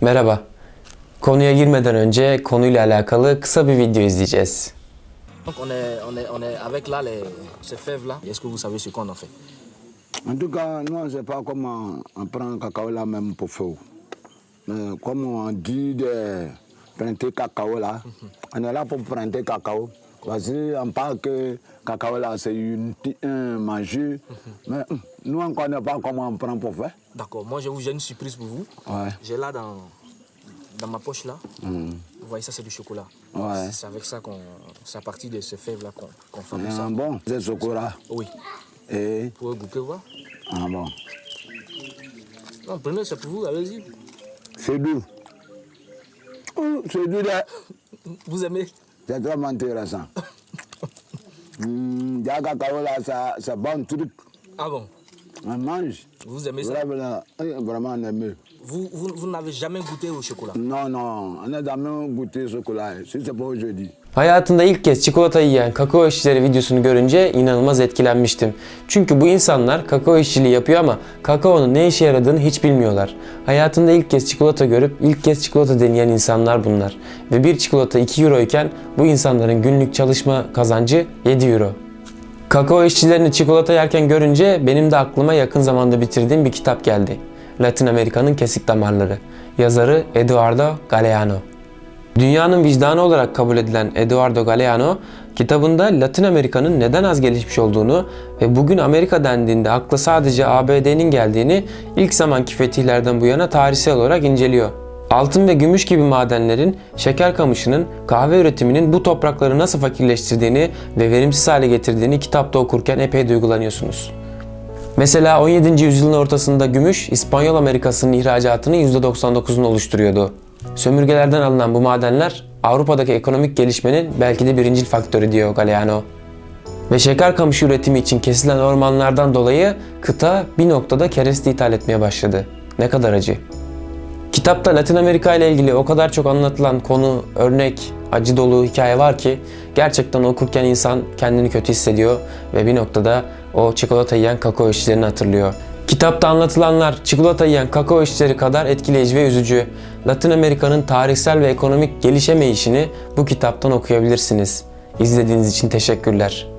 Merhaba. Konuya girmeden önce konuyla alakalı kısa bir video izleyeceğiz. Donc on est, on est, on est avec là les, ces fèves là. Est-ce que vous savez ce qu'on en fait En tout cas, nous, on ne sait pas comment on prend le cacao là même pour faire. Mais comme on dit de printer cacao là, on est là pour printer cacao. Parce qu'on parle que cacao là, c'est un manger. Mais hum, nous, on ne connaît pas comment on prend pour faire. D'accord, moi je vous- j'ai une surprise pour vous. Ouais. J'ai là dans, dans ma poche là. Hum. Vous voyez ça c'est du chocolat. Ouais. C'est avec ça qu'on. C'est à partir de ces fèves là qu'on Et fabrique ça. un bon, c'est chocolat. Oui. Et? Vous pouvez goûter voir. un bon. Non, prenez, c'est pour vous, allez-y. C'est doux. Hum, C'est doux, là. Vous aimez? C'est très intéressant. Hum, le cacao là, ça- c'est bon truc. Ah bon On mange. Vous aimez ça Vraiment, vraiment on aime. Vous, vous, vous n'avez jamais goûté au chocolat Non, non, on n'a jamais goûté au chocolat. Si c'est pas aujourd'hui. Hayatında ilk kez çikolata yiyen kakao işçileri videosunu görünce inanılmaz etkilenmiştim. Çünkü bu insanlar kakao işçiliği yapıyor ama kakaonun ne işe yaradığını hiç bilmiyorlar. Hayatında ilk kez çikolata görüp ilk kez çikolata deneyen insanlar bunlar. Ve bir çikolata 2 euro iken bu insanların günlük çalışma kazancı 7 euro. Kakao işçilerini çikolata yerken görünce benim de aklıma yakın zamanda bitirdiğim bir kitap geldi. Latin Amerika'nın Kesik Damarları. Yazarı Eduardo Galeano. Dünyanın vicdanı olarak kabul edilen Eduardo Galeano, kitabında Latin Amerika'nın neden az gelişmiş olduğunu ve bugün Amerika dendiğinde akla sadece ABD'nin geldiğini ilk zamanki fetihlerden bu yana tarihsel olarak inceliyor. Altın ve gümüş gibi madenlerin şeker kamışının kahve üretiminin bu toprakları nasıl fakirleştirdiğini ve verimsiz hale getirdiğini kitapta okurken epey duygulanıyorsunuz. Mesela 17. yüzyılın ortasında gümüş İspanyol Amerikası'nın ihracatının %99'unu oluşturuyordu. Sömürgelerden alınan bu madenler Avrupa'daki ekonomik gelişmenin belki de birincil faktörü diyor Galeano. Ve şeker kamışı üretimi için kesilen ormanlardan dolayı kıta bir noktada kereste ithal etmeye başladı. Ne kadar acı. Kitapta Latin Amerika ile ilgili o kadar çok anlatılan konu, örnek, acı dolu hikaye var ki gerçekten okurken insan kendini kötü hissediyor ve bir noktada o çikolata yiyen kakao işçilerini hatırlıyor. Kitapta anlatılanlar çikolata yiyen kakao işçileri kadar etkileyici ve üzücü. Latin Amerika'nın tarihsel ve ekonomik gelişemeyişini bu kitaptan okuyabilirsiniz. İzlediğiniz için teşekkürler.